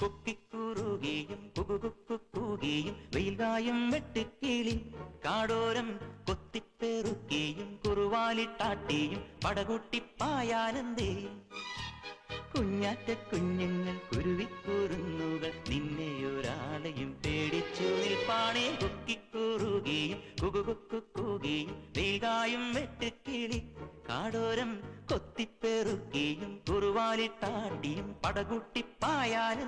കുക്കിക്കുറുകിയും കുകുകുക്കുകിയും വെയിൽകായും വെട്ടിക്കീളി കാടോരം കൊത്തിപ്പെറുക്കിയും കുറുവാലിട്ടാട്ടിയും പടകുട്ടിപ്പായാനന്ദേ കുഞ്ഞാറ്റ കുഞ്ഞുങ്ങൾ കുരുവിക്കുറുന്നുകൾ നിന്നെ ഒരാളെയും പേടിച്ചു നിൽപ്പാണേ. കുക്കിക്കുറുകിയും കുകുകുക്കുകിയും വെയിൽകായും വെട്ടിക്കിളി കാടോരം കൊത്തിപ്പെറുക്കിയും കുറുവാലിട്ടാട്ടിയും ചാര